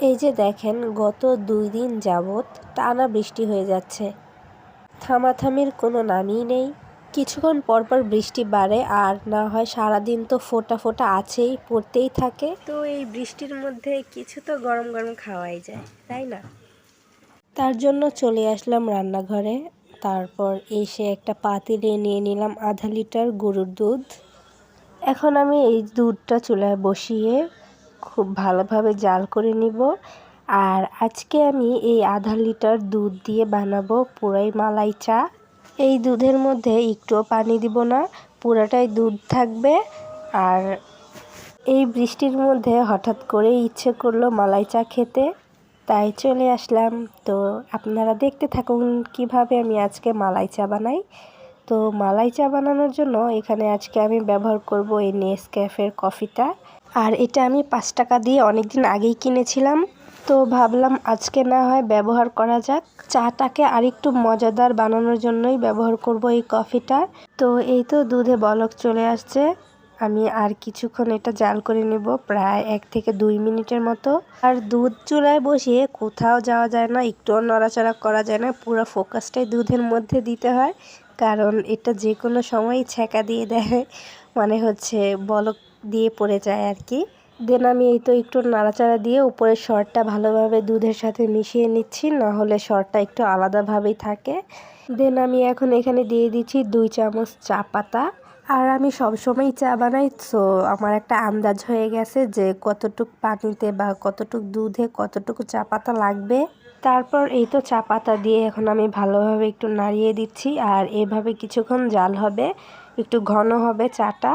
এই যে দেখেন গত দুই দিন যাবৎ টানা বৃষ্টি হয়ে যাচ্ছে। থামাথামির কোনো নামই নেই। কিছুক্ষণ পরপর বৃষ্টি বাড়ে আর না হয় সারাদিন তো ফোটা ফোটা আছেই পড়তেই থাকে। তো এই বৃষ্টির মধ্যে কিছু তো গরম গরম খাওয়াই যায় তাই না? তার জন্য চলে আসলাম রান্নাঘরে। তারপর এসে একটা পাতিলে নিয়ে নিলাম আধা লিটার গরুর দুধ। এখন আমি এই দুধটা চুলায় বসিয়ে খুব ভালোভাবে জাল করে নিব। আর আজকে আমি এই আধা লিটার দুধ দিয়ে বানাবো পুরাই মালাই চা। এই দুধের মধ্যে একটুও পানি দিব না, পুরাটাই দুধ থাকবে। আর এই বৃষ্টির মধ্যে হঠাৎ করে ইচ্ছে করল মালাই চা খেতে, তাই চলে আসলাম। তো আপনারা দেখতে থাকুন কীভাবে আমি আজকে মালাই চা বানাই। তো মালাই চা বানানোর জন্য এখানে আজকে আমি ব্যবহার করব এই নেসক্যাফের কফিটা। আর এটা আমি পাঁচ টাকা দিয়ে অনেক দিন আগেই কিনেছিলাম। তো ভাবলাম আজকে না হয় ব্যবহার করা যাক। চাটাকে আরেকটু মজাদার বানানোর জন্যই ব্যবহার করব এই কফিটা। তো এই তো দুধে বলক চলে আসছে। আমি আর কিছুক্ষণ এটা জাল করে নেব, প্রায় এক থেকে দুই মিনিটের মতো। আর দুধ চুলায় বসিয়ে কোথাও যাওয়া যায় না, একটুও নড়াচড়া করা যায় না, পুরো ফোকাসটাই দুধের মধ্যে দিতে হয়। কারণ এটা যে কোনো সময় ছ্যাঁকা দিয়ে দেয় মানে হচ্ছে বলক দিয়ে পড়ে যায় আর কি। দেন আমি এই তো একটু নাড়াচাড়া দিয়ে উপরের শরটা ভালোভাবে দুধের সাথে মিশিয়ে নিচ্ছি না হলে শরটা একটু আলাদাভাবেই থাকে। দেন আমি এখন এখানে দিয়ে দিচ্ছি দুই চামচ চা পাতা। আর আমি সবসময় চা বানাই তো আমার একটা আন্দাজ হয়ে গেছে যে কতটুক পানিতে বা কতটুক দুধে কতটুকু চা পাতা লাগবে। তারপর এই তো চা পাতা দিয়ে এখন আমি ভালোভাবে একটু নাড়িয়ে দিচ্ছি, আর এভাবে কিছুক্ষণ জাল হবে, একটু ঘন হবে চাটা।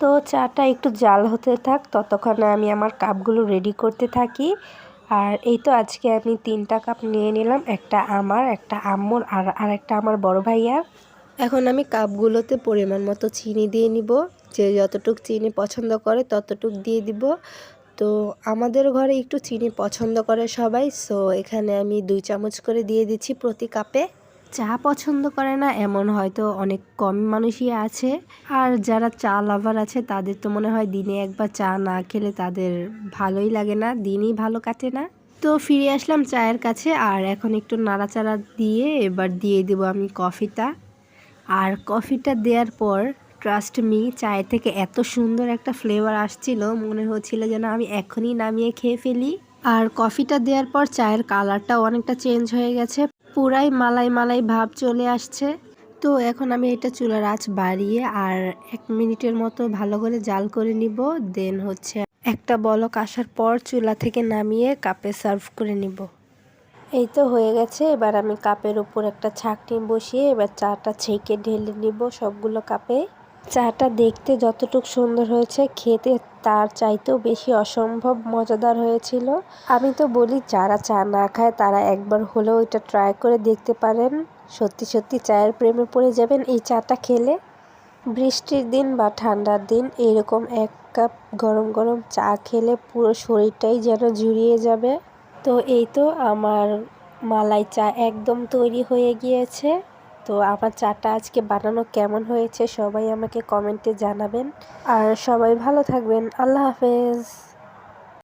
তো চাটা একটু জাল হতে থাক, ততক্ষণে আমি আমার কাপগুলো রেডি করতে থাকি। আর এই তো আজকে আমি তিনটা কাপ নিয়ে নিলাম, একটা আমার, একটা আম্মুর, আর আরেকটা আমার বড় ভাইয়ার। এখন আমি কাপগুলোতে পরিমাণ মতো চিনি দিয়ে নিব, যে যতটুক চিনি পছন্দ করে ততটুক দিয়ে দিব। তো আমাদের ঘরে একটু চিনি পছন্দ করে সবাই সো এখানে আমি দুই চামচ করে দিয়ে দিচ্ছি প্রতি কাপে। চা পছন্দ করে না, এমন হয়তো অনেক কম মানুষই আছে। আর যারা চা লাভার আছে, তাদের তো মনে হয় দিনে একবার চা না খেলে তাদের ভালোই লাগে না, দিনই ভালো কাটে না। তো ফিরে আসলাম চায়ের কাছে, আর এখন একটু নাড়াচাড়া দিয়ে এবার দিয়ে দেব আমি কফিটা। আর কফিটা দেওয়ার পর ট্রাস্ট মি চায় থেকে এত সুন্দর একটা ফ্লেভার আসছিল, মনে হচ্ছিল যেন আমি এখনই নামিয়ে খেয়ে ফেলি। আর কফিটা দেওয়ার পর চায়ের কালারটাও অনেকটা চেঞ্জ হয়ে গেছে, পুরাই মালাই মালাই ভাব চলে আসছে। তো এখন আমি এটা চুলার আঁচ বাড়িয়ে আর এক মিনিটের মতো ভালো করে জাল করে নিব দেন হচ্ছে একটা বলক আসার পর চুলা থেকে নামিয়ে কাপে সার্ভ করে নিব। এই তো হয়ে গেছে, এবার আমি কাপের উপর একটা ছাকনি বসিয়ে এবার চাটা ছেঁকে ঢেলে নিব সবগুলো কাপে চাটা দেখতে যতটুকু সুন্দর হয়েছে, খেতে তার চাইতেও বেশি অসম্ভব মজাদার হয়েছিল। আমি তো বলি, যারা চা না খায় তারা একবার হলেও এটা ট্রাই করে দেখতে পারেন। সত্যি সত্যি চায়ের প্রেমে পড়ে যাবেন এই চাটা খেলে। বৃষ্টির দিন বা ঠান্ডার দিন এরকম এক কাপ গরম গরম চা খেলে পুরো শরীরটাই যেন জুড়িয়ে যাবে। তো এই তো আমার মালাই চা একদম তৈরি হয়ে গিয়েছে। তো আমার চাটা আজকে বানানো কেমন হয়েছে সবাই আমাকে কমেন্টে জানাবেন। আর সবাই ভালো থাকবেন। আল্লাহ হাফেজ।